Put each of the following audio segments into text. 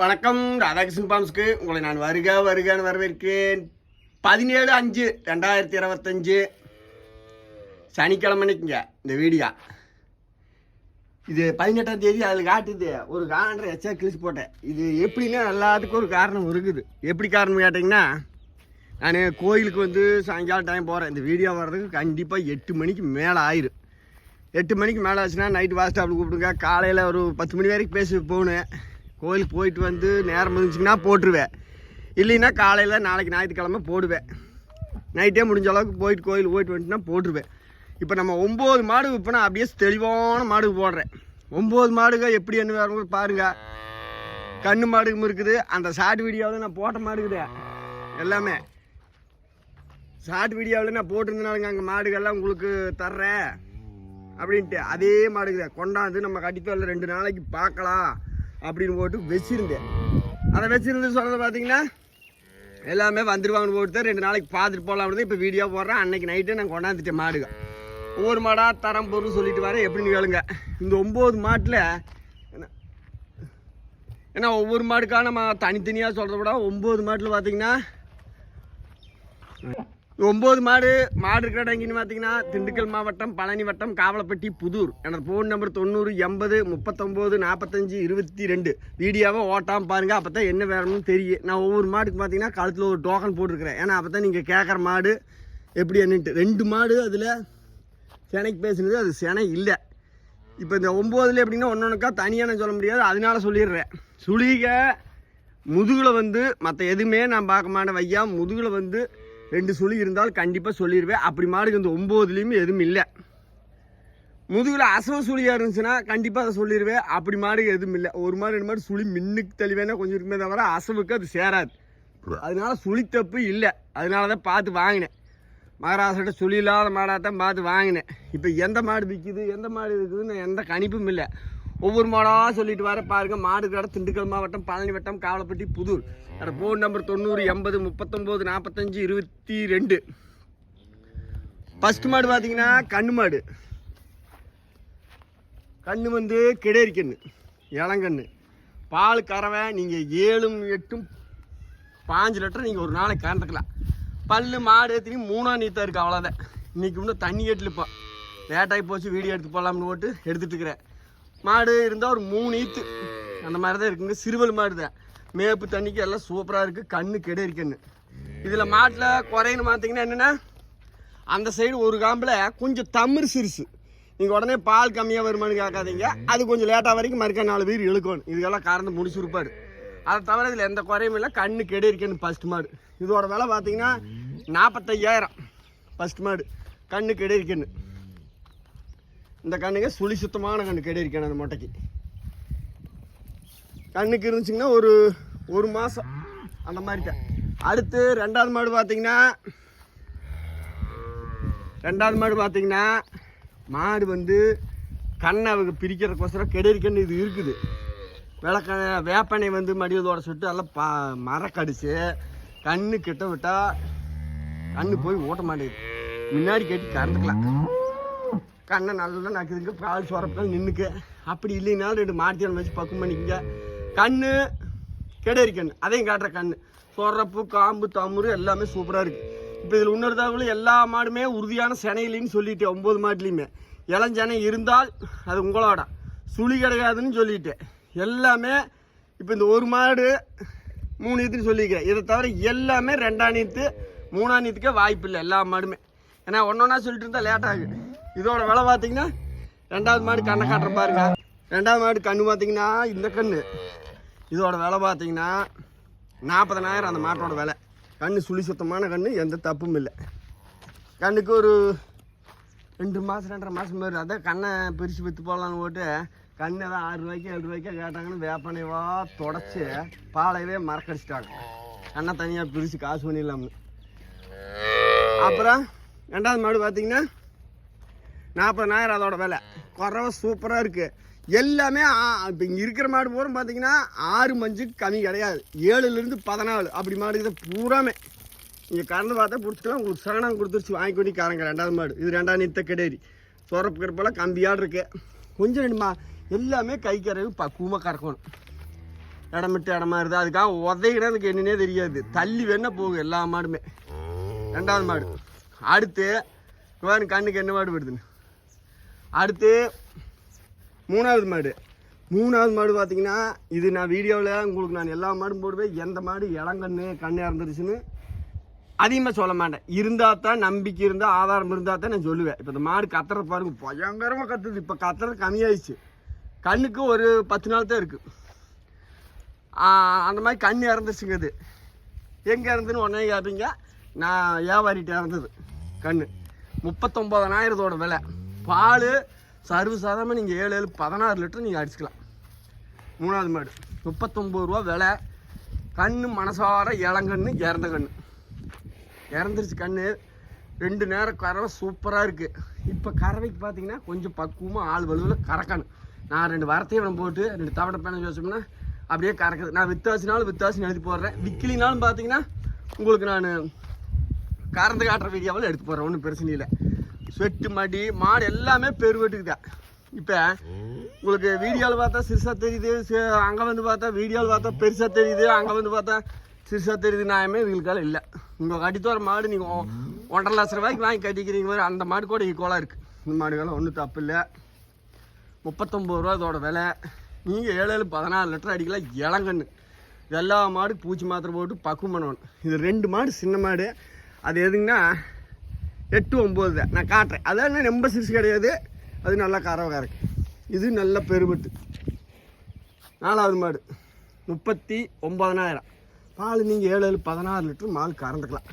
வணக்கம். ராதாகிருஷ்ணன் பாம்ஸ்க்கு உங்களை நான் வருக வருகன்னு வரவேற்கிறேன் பதினேழு அஞ்சு ரெண்டாயிரத்தி இருபத்தஞ்சு. சனிக்கிழமைக்குங்க இந்த வீடியோ. இது பதினெட்டாம் தேதி அதில் காட்டுது. ஒரு காண்டரை எச்சா கிழிச்சு போட்டேன். இது எப்படின்னா எல்லாத்துக்கும் ஒரு காரணம் இருக்குது. எப்படி காரணம் கேட்டிங்கன்னா நான் கோயிலுக்கு வந்து சாயங்காலம் டைம் போகிறேன் இந்த வீடியோ வர்றதுக்கு கண்டிப்பாக எட்டு மணிக்கு மேலே ஆயிரும் எட்டு மணிக்கு மேலே ஆச்சுன்னா நைட்டு வாஸ்டாப்பில் கூப்பிடுங்க. காலையில் ஒரு பத்து மணி வரைக்கும் பேசி போகணும். கோயிலுக்கு போயிட்டு வந்து நேரம் இருந்துச்சுன்னா போட்டுருவேன். இல்லைன்னா காலையில் நாளைக்கு ஞாயிற்றுக்கிழமை போடுவேன். நைட்டே முடிஞ்ச அளவுக்கு போயிட்டு கோயில் போயிட்டு வந்துட்டுனா போட்டுருவேன். இப்போ நம்ம ஒம்பது மாடு விற்பனா அப்படியே தெளிவான மாடு போடுறேன். ஒம்பது மாடுங்க எப்படி என்ன வேறு பாருங்கள் கண்ணு மாடுக்கும் இருக்குது. அந்த ஷார்ட் வீடியோவில் நான் போட்ட மாடுக்குது. எல்லாமே. ஷார்ட் வீடியோவில் நான் போட்டிருந்தனாலுங்க அங்கே மாடுகள்லாம் உங்களுக்கு தர்றேன். அப்படின்ட்டு அதே மாடுக்குது. கொண்டாந்து நம்ம கட்டித்தோரில் ரெண்டு நாளைக்கு பார்க்கலாம். அப்படின்னு போட்டு வச்சுருந்தேன். அதை வச்சுருந்து சொல்கிறது பார்த்தீங்கன்னா எல்லாமே வந்துடுவாங்கன்னு போட்டு ரெண்டு நாளைக்கு பார்த்துட்டு போகலாம் இப்போ வீடியோ போடுறேன். அன்றைக்கி நைட்டே நான் கொண்டாந்துட்டேன் மாடுகள் ஒவ்வொரு மாடாக தரம் பொருள் சொல்லிட்டு வரேன் எப்படின்னு கேளுங்க. இந்த ஒம்பது மாட்டில் என்ன ஏன்னா ஒவ்வொரு மாடுக்காக நம்ம தனித்தனியாக சொல்கிறத விட ஒம்பது மாட்டில் பார்த்தீங்கன்னா ஒம்பது மாடு மாடு இருக்கிற இடம் எங்கேன்னு பார்த்தீங்கன்னா திண்டுக்கல் மாவட்டம் பழனி வட்டம் காவலப்பட்டி புதூர். எனது ஃபோன் நம்பர் தொண்ணூறு எண்பது முப்பத்தொம்போது நாற்பத்தஞ்சு இருபத்தி ரெண்டு வீடியோவை ஓட்டாமல் பாருங்கள் அப்போ தான் என்ன வேணும்னு தெரியும். நான் ஒவ்வொரு மாடுக்கு பார்த்தீங்கன்னா கழுத்தில் ஒரு டோக்கன் போட்டிருக்கிறேன். ஏன்னா அப்போ தான் நீங்கள் கேட்குற மாடு எப்படி என்னன்ட்டு. ரெண்டு மாடு அதில் செனைக்கு பேசுனது அது செனை இல்லை. இப்போ இந்த ஒம்போதுல எப்படின்னா ஒன்று ஒன்றுக்கா தனியாக சொல்ல முடியாது. அதனால சொல்லிடுறேன். சுழிகை முதுகில் வந்து மற்ற எதுவுமே நான் பார்க்க மாட்டேன் வையா. முதுகில் வந்து ரெண்டு சுழி இருந்தால் கண்டிப்பாக சொல்லிடுவேன் அப்படி மாடுக்கு இந்த ஒம்போதுலேயுமே எதுவும் இல்லை. முதுகில் அசவ சுழியாக இருந்துச்சுன்னா கண்டிப்பாக அதை சொல்லிடுவேன் அப்படி மாடுக்கு எதுவும் இல்லை. ஒரு மாடு ரெண்டு மாடு சுழி மின்னுக்கு தெளிவேனா கொஞ்சம் இருக்குமே தவிர அசவுக்கு அது சேராது. அதனால சுழி தப்பு இல்லை. அதனால தான் பார்த்து வாங்கினேன். மகாராஷ்டிரட்ட சுழி இல்லாத மாடாக தான் பார்த்து வாங்கினேன். இப்போ எந்த மாடு விற்கிது எந்த மாடு இருக்குதுன்னு எந்த கணிப்பும் இல்லை. ஒவ்வொரு மாடாக சொல்லிட்டு வர பாருங்க. மாடு கடை திண்டுக்கல் மாவட்டம் பழனி வட்டம் காவலப்பட்டி புதூர். என்னோட ஃபோன் நம்பர் தொண்ணூறு எண்பது முப்பத்தொம்போது நாற்பத்தஞ்சு இருபத்தி ரெண்டு. ஃபஸ்ட் மாடு பார்த்தீங்கன்னா கண்ணு மாடு. கண்ணு வந்து கிடேரி கண்ணு இளங்கண்ணு. பால் கறவை நீங்கள் ஏழும் எட்டும் பாஞ்சு லிட்டர் நீங்கள் ஒரு நாளைக்கு கறந்துக்கலாம் பல்லு மாடு ஏற்றி மூணாம் நீத்தா இருக்குது அவ்வளோதான் இன்றைக்கி இன்னும் தண்ணி கேட்டில் இப்போ லேட்டாகி போச்சு வீடியோ எடுத்து போகலாம்னு போட்டு எடுத்துகிட்டு இருக்கிறேன். மாடு இருந்தால் ஒரு மூணு ஈத்து. அந்த மாதிரி தான் இருக்குங்க. சிறுவல் மாடு தான் மேப்பு தண்ணிக்கு எல்லாம் சூப்பராக இருக்குது கண்ணு கெடு இருக்குன்னு இதில் மாட்டில் குறைன்னு பார்த்தீங்கன்னா என்னென்னா அந்த சைடு ஒரு காம்பில் கொஞ்சம் தமிழ் சிறுசு. நீங்கள் உடனே பால் கம்மியாக வருமானு கேட்காதீங்க. அது கொஞ்சம் லேட்டாக வரைக்கும் மறுக்க நாலு பேர் இழுக்கணும். இதுக்கெல்லாம் கறந்து முடிச்சிருப்பாரு. அதை தவிர இதில் எந்த குறையும் இல்லை. கண்ணு கெடு இருக்கேன்னு ஃபஸ்ட் மாடு. இதோட விலை பார்த்தீங்கன்னா நாற்பத்தையாயிரம் ஃபஸ்ட் மாடு. கண்ணு கெடு இருக்கேன்னு இந்த கண்ணுங்க சுழி சுத்தமான கண்ணு கெடே இருக்கேன் அந்த மொட்டைக்கு. கண்ணுக்கு இருந்துச்சுங்கன்னா ஒரு ஒரு மாதம் அந்த மாதிரி தான். அடுத்து ரெண்டாவது மாடு பார்த்தீங்கன்னா ரெண்டாவது மாடு பார்த்தீங்கன்னா மாடு வந்து கண்ணை அவங்க பிரிக்கிறதுக்கோசரம் கெடேரி கண்ணு இது இருக்குது. விளக்க வேப்பனை வந்து மடியதோட சுட்டு எல்லாம் பா மரக்கடிச்சு கண்ணு கிட்ட விட்டால் கண்ணு போய் ஓட்ட மாட்டேங்குது. முன்னாடி கட்டி கறந்துக்கலாம். கண்ணை நல்லா நக்குதுங்க பால் சுரப்பெல்லாம் நின்றுக்கு அப்படி இல்லைனாலும் ரெண்டு மாட்டியால் வச்சு பக்கம் பண்ணிக்கங்க. கண்ணு கெடேரி கண் அதையும் காட்டுற கண் சொரப்பு காம்பு தமுறு எல்லாமே சூப்பராக இருக்குது இப்போ இதில் இன்னொரு தகவல் எல்லா மாடுமே உறுதியான செனையிலின்னு சொல்லிட்டேன் ஒம்பது மாட்டுலேயுமே இளஞ்சனை இருந்தால் அது உங்களோட. சுழி கிடையாதுன்னு சொல்லிட்டேன். எல்லாமே இப்போ இந்த ஒரு மாடு மூணு ஈத்துன்னு சொல்லிக்கிறேன். இதை தவிர எல்லாமே ரெண்டாம் நீத்து மூணாம் நீத்துக்கே வாய்ப்பு இல்லை எல்லா மாடுமே. ஏன்னா ஒன்றொன்னா சொல்லிட்டு இருந்தால் லேட் ஆகுது. இதோட விலை பார்த்தீங்கன்னா ரெண்டாவது மாடு கண்ணை காட்டுற பாருங்க. ரெண்டாவது மாடு கண்ணு பார்த்தீங்கன்னா இந்த கண்ணு. இதோட விலை பார்த்தீங்கன்னா நாற்பதனாயிரம் அந்த மாட்டோட விலை. கண்ணு சுழி சுத்தமான கண்ணு எந்த தப்பும் இல்லை. கண்ணுக்கு ஒரு ரெண்டு மாதம் ரெண்டரை மாதம் மாதிரி அதான் கண்ணை பிரித்து விற்று போடலான்னு போட்டு கண்ணை தான் ஆறு ரூபாய்க்கு ஏழு ரூபாய்க்கு கேட்டாங்கன்னு வேப்பனைவா தொடச்சி பாலையவே மறக்கடிச்சிட்டாங்க. கண்ணை தனியாக பிரித்து காசு பண்ணிடலாம்னு. அப்புறம் ரெண்டாவது மாடு பார்த்தீங்கன்னா நாற்பதனாயிரம் அதோட விலை. குறவை சூப்பராக இருக்குது எல்லாமே இப்போ இங்கே இருக்கிற மாடு பூரா பார்த்தீங்கன்னா ஆறு மஞ்சுக்கு கம்மி கிடையாது. ஏழுலேருந்து பதினாலு. அப்படி மாடு இதை பூராமே. நீங்கள் கறந்து பார்த்தா பிடிச்சிக்கலாம். உங்களுக்கு சரணம் கொடுத்துருச்சு. வாங்கி கொண்டு காரங்க ரெண்டாவது மாடு. இது ரெண்டாவது நித்த கிடையாது சொரப்பு கருப்பெல்லாம் கம்பியாடு இருக்கு. கொஞ்சம் ரெண்டுமா எல்லாமே கை கறவு பக்குவமாக கறக்கணும். இடம் விட்டு இடமா இருக்குது அதுக்காக உதையினா எனக்கு என்னன்னே தெரியாது. தள்ளி வேணால் போகும் எல்லா மாடுமே. ரெண்டாவது மாடு. அடுத்து இவன் கண்ணுக்கு என்ன மாடு வருதுன்னு அடுத்து மூணாவது மாடு. மூணாவது மாடு பார்த்தீங்கன்னா இது நான் வீடியோவில் உங்களுக்கு நான் எல்லா மாடும் போடுவேன். எந்த மாடு இளங்கண்ணு கண்ணு இறந்துருச்சுன்னு அதிகமாக சொல்ல மாட்டேன். இருந்தால் தான் நம்பிக்கை இருந்தால் ஆதாரம் இருந்தால் தான் நான் சொல்லுவேன். இப்போ இந்த மாடு கத்துறது பாருங்க பயங்கரமாக கத்துது. இப்போ கத்துறது கம்மியாயிடுச்சு. கண்ணுக்கு ஒரு பத்து நாள் தான் இருக்குது அந்த மாதிரி கண் இறந்துச்சுங்க அது எங்கே இறந்துன்னு உடனே கேட்டீங்க நான் வியாபாரிட்ட இறந்தது. கண் முப்பத்தொம்பதனாயிரத்தோட விலை. பால் சர்வ சாதாரணமாக நீங்கள் ஏழு ஏழு பதினாறு லிட்டர் நீங்கள் அடிச்சுக்கலாம். மூணாவது மாடு. முப்பத்தொம்பது ரூபா விலை. கண்ணு மனசார இளங்கண்ணு இறந்த கண்ணு இறந்துருச்சு கண்ணு. ரெண்டு நேரம் கறவை சூப்பராக இருக்குது இப்போ கறவைக்கு பார்த்தீங்கன்னா கொஞ்சம் பக்குவமாக ஆள் வலுவில் கறக்கணும். நான் ரெண்டு வரத்தையும் போட்டு ரெண்டு தவடை பேனை வச்சோம்னா அப்படியே கறக்குது. நான் வித்தாசினாலும் வித்தாசின்னு எழுதி போடுறேன். விக்கிலினாலும் பார்த்தீங்கன்னா உங்களுக்கு நான் கறந்து காட்டுற வீடியோவில் எடுத்து போகிறோம் ஒன்றும் பிரச்சனை இல்லை. ஸ்வெட்டு மடி மாடு எல்லாமே பெருவெட்டுக்கு தான் இப்போ உங்களுக்கு வீடியோவில் பார்த்தா சிறுசாக தெரியுது அங்கே வந்து பார்த்தா வீடியோவில் பார்த்தா பெருசாக தெரியுது அங்கே வந்து பார்த்தா சிறுசாக தெரியுது நியாயமே இதுகளுக்கால இல்லை. உங்கள் கட்டித்து மாடு நீங்கள் ஒன்றரை லட்ச ரூபாய்க்கு வாங்கி கட்டிக்கிறீங்க மாதிரி அந்த மாடு கூட ஈக்குவலாக இருக்குது இந்த மாடுகள்லாம் ஒன்றும் தப்பு இல்லை. முப்பத்தொம்பது ரூபா இதோட விலை. நீங்கள் ஏழு ஏழு பதினாறு லிட்டர் அடிக்கலாம் இளங்கன்று எல்லா மாடு பூச்சி மாத்திரை போட்டு பக்குவம் பண்ணணும். இது ரெண்டு மாடு சின்ன மாடு. அது எதுங்கன்னா எட்டு ஒம்பது. தான் நான் காட்டுறேன். அதெல்லாம் ரொம்ப சிறுசு கிடையாது. அது நல்லா கறவை இருக்குது இது நல்ல பெருபட்டு நாலாவது மாடு. முப்பத்தி ஒம்பதனாயிரம் பால் நீங்கள் ஏழு ஏழு பதினாறு லிட்டர் மால் கறந்துக்கலாம்.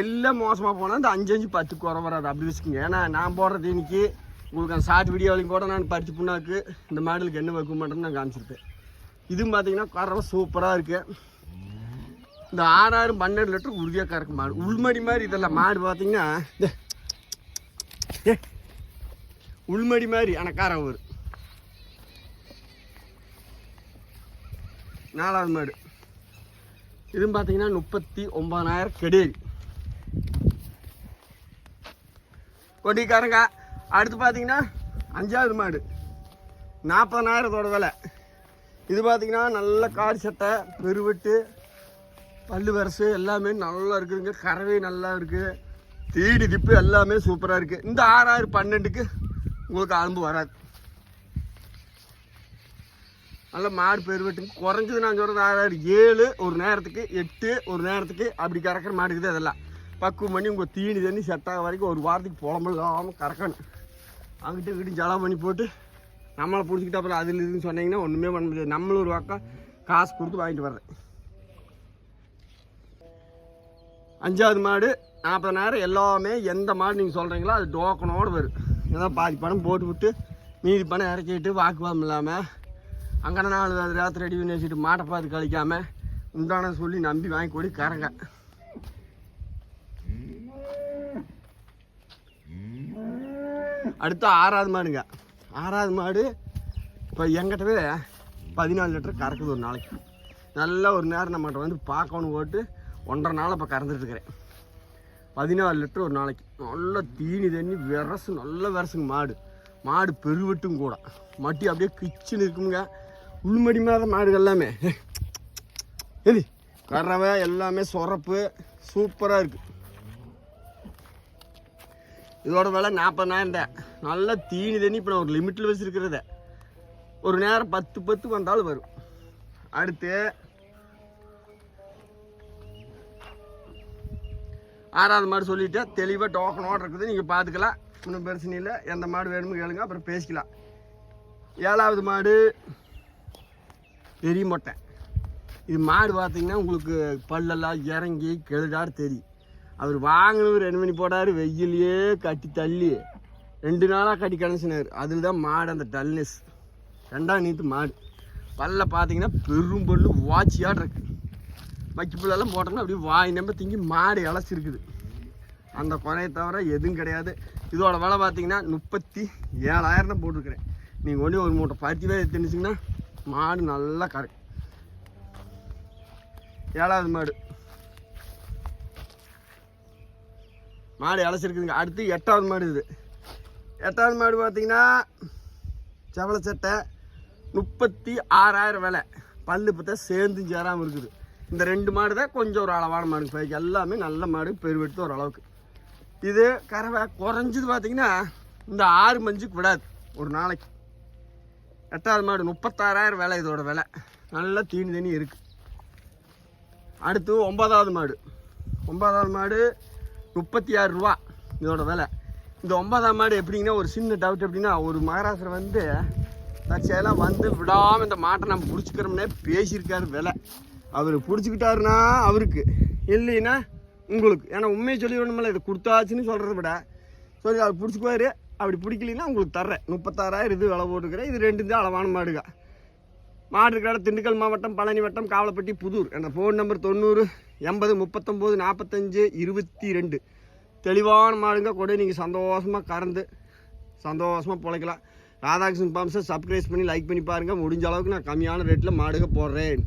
எல்லாம் மோசமாக போனால் இந்த அஞ்சு அஞ்சு பத்து குறை வராது. அப்படி வச்சுக்கோங்க. ஏன்னா நான் போடுறது இன்னைக்கு உங்களுக்கு அந்த ஷார்ட் வீடியோவிலையும் கூட நான் பறித்து புண்ணாக்கு. இந்த மாடலுக்கு என்ன வைக்க மாட்டேன்னு நான் காமிச்சிருப்பேன். இதுவும் பார்த்தீங்கன்னா குறவை சூப்பராக இருக்குது இந்த ஆறாயிரம் பன்னெண்டு லிட்டர் உறுதியாக கறக்கு மாடு. உள்மடி மாதிரி இதெல்லாம் மாடு பார்த்தீங்கன்னா இந்த ஏ, உள்மடி மாதிரி ஆனால் கறவை வரும் நாலாவது மாடு. இதுவும் பார்த்தீங்கன்னா முப்பத்தி ஒன்பதாயிரம் கெடியல். கொடிக்காரங்க அடுத்து பார்த்தீங்கன்னா அஞ்சாவது மாடு. நாற்பதனாயிரத்தோட விலை. இது பார்த்தீங்கன்னா நல்ல காடு சட்டை பெருவெட்டு பல்லு வரசு எல்லாமே நல்லா இருக்குதுங்க. கறவை நல்லா இருக்குது தீடி திப்பு எல்லாமே சூப்பராக இருக்குது இந்த ஆறாயிரம் பன்னெண்டுக்கு உங்களுக்கு அலும்பு வராது. நல்ல மாடு பெருவெட்டுங்க குறைஞ்சது நான் சொல்கிறது ஆறாயிரம். ஏழு ஒரு நேரத்துக்கு எட்டு ஒரு நேரத்துக்கு அப்படி கறக்கிற மாடுக்குது அதெல்லாம். பக்குவம் பண்ணி உங்கள் தீனி தண்ணி செட் ஆக வரைக்கும் ஒரு வாரத்துக்கு புலம்பு கறக்கணும். அங்கிட்ட இங்கிட்டும் ஜலம் பண்ணி போட்டு நம்மளை பிடிச்சிக்கிட்டு அப்புறம் அதில் இதுன்னு சொன்னீங்கன்னா ஒன்றுமே பண்ண முடியாது. நம்மளும் ஒரு பக்கம் காசு கொடுத்து வாங்கிட்டு வர்றேன். அஞ்சாவது மாடு நாற்பதனாயிரம் எல்லாமே எந்த மாடு நீங்கள் சொல்கிறீங்களோ அது டோக்கனோடு வரும். ஏதோ பாதி பணம் போட்டு விட்டு மீதி பணம் இறக்கிட்டு வாக்குவாதம் இல்லாமல் அங்கே நாலு ராத்திரி ரெடி பண்ணி வச்சுட்டு மாட்டை பார்த்து கழிக்காமல் உண்டான சொல்லி நம்பி வாங்கி கொடி கறங்க. அடுத்து ஆறாவது மாடுங்க. ஆறாவது மாடு இப்போ எங்கிட்டவே பதினாலு லிட்டர் கறக்குது ஒரு நாளைக்கு. நல்ல ஒரு நேரம் நம்மகிட்ட வந்து பார்க்கணும் போட்டு ஒன்றரை நாள் இப்போ கறந்துட்டுருக்கிறேன் பதினாலு லிட்டர் ஒரு நாளைக்கு. நல்ல தீனி தண்ணி விரசு நல்ல விரசுங்க மாடு. மாடு பெருவெட்டும் கூட. மட்டி அப்படியே கிச்சன் இருக்குங்க உள்மடி மாத மாடுகள் எல்லாமே. எது? கறவை எல்லாமே சொரப்பு. சூப்பராக இருக்குது இதோட விலை நாற்பதாயிரம் தான். நல்ல தீனி தண்ணி இப்போ நான் ஒரு லிமிட்டில் வச்சுருக்கிறத. ஒரு நேரம் பத்து பத்து வந்தாலும் வரும். அடுத்து ஆறாவது மாடு சொல்லிவிட்டேன் தெளிவாக டோக்கனோட இருக்குது. நீங்கள் பார்த்துக்கலாம் ஒன்றும் பிரச்சனை இல்லை. எந்த மாடு வேணுமோ கேளுங்க. அப்புறம் பேசிக்கலாம். ஏழாவது மாடு பெரிய மொட்டை. இது மாடு பார்த்தீங்கன்னா உங்களுக்கு பல்லெல்லாம் இறங்கி கெழுதாரு தெரியும். அவர் வாங்கினவர் ரெண்டு மணி போட்டார்? வெயிலையே கட்டி தள்ளி. ரெண்டு நாளாக கட்டி கிடச்சினார் அதில் தான் மாடு அந்த டல்னஸ் ரெண்டாம் நீத்து மாடு. பல்ல பார்த்தீங்கன்னா பெரும் பல்லு வாட்சியாடு இருக்கு. வைக்க பிள்ளைலாம் போட்டோம்னா அப்படியே வாய் நம்ப திங்கி மாடு இழைச்சிருக்குது அந்த குறையை தவிர எதுவும் கிடையாது. இதோட விலை பார்த்தீங்கன்னா முப்பத்தி ஏழாயிரம் தான் போட்டிருக்கிறேன். நீங்கள் ஒன்றே ஒரு மூட்டை பருத்தி வேலை திணிச்சிங்கன்னா மாடு நல்லா கரை ஏழாவது மாடு. மாடு இழைச்சிருக்குதுங்க அடுத்து எட்டாவது மாடு இது. எட்டாவது மாடு பார்த்தீங்கன்னா செவலை சட்டை முப்பத்தி ஆறாயிரம் விலை. பல்லு பார்த்தா சேர்ந்து சேராமல் இருக்குது. இந்த ரெண்டு மாடு தான் கொஞ்சம் ஒரு அளவான மாடு. பாக்கி எல்லாமே நல்ல மாடு பெருவெடுத்து ஒரு அளவுக்கு இது கறவை குறைஞ்சது பார்த்தீங்கன்னா இந்த ஆறு மஞ்சுக்கு விடாது ஒரு நாளைக்கு. எட்டாவது மாடு முப்பத்தாறாயிரம் விலை இதோட விலை. நல்லா தீனி தண்ணி இருக்குது அடுத்து ஒன்பதாவது மாடு. ஒன்பதாவது மாடு முப்பத்தி ஆறு ரூபா இதோட விலை. இந்த ஒன்பதாம் மாடு எப்படிங்கன்னா ஒரு சின்ன டவுட் எப்படின்னா ஒரு மகாராஷ்டிரா வந்து தற்செயலாக வந்து விடாமல் இந்த மாட்டை நம்ம பிடிச்சிக்கிறோம்னே பேசியிருக்காரு விலை. அவர் பிடிச்சிக்கிட்டாருன்னா அவருக்கு. இல்லைன்னா உங்களுக்கு. ஏன்னா உண்மையை சொல்லி இதை கொடுத்தாச்சுன்னு சொல்கிறத விட. சரி அவர் பிடிச்சிக்குவாரு. அப்படி பிடிக்கலைன்னா உங்களுக்கு தர்றேன். முப்பத்தாறாயிரம் இது விலை போட்டுக்கிறேன் இது ரெண்டு தான் அளவான மாடுகா மாடு இருக்கிற இடம் திண்டுக்கல் மாவட்டம் பழனி வட்டம் காவலப்பட்டி புதூர். என்ற ஃபோன் நம்பர் தொண்ணூறு எண்பது முப்பத்தொம்போது நாற்பத்தஞ்சு இருபத்தி ரெண்டு. தெளிவான மாடுங்க. கூட நீங்கள் சந்தோஷமாக கறந்து சந்தோஷமாக பிழைக்கலாம். ராதாகிருஷ்ணன் பாம்ஸை சப்ஸ்கிரைப் பண்ணி லைக் பண்ணி பாருங்கள் முடிஞ்ச அளவுக்கு நான் கம்மியான ரேட்டில் மாடுக போடுறேன்.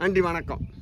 நன்றி வணக்கம்.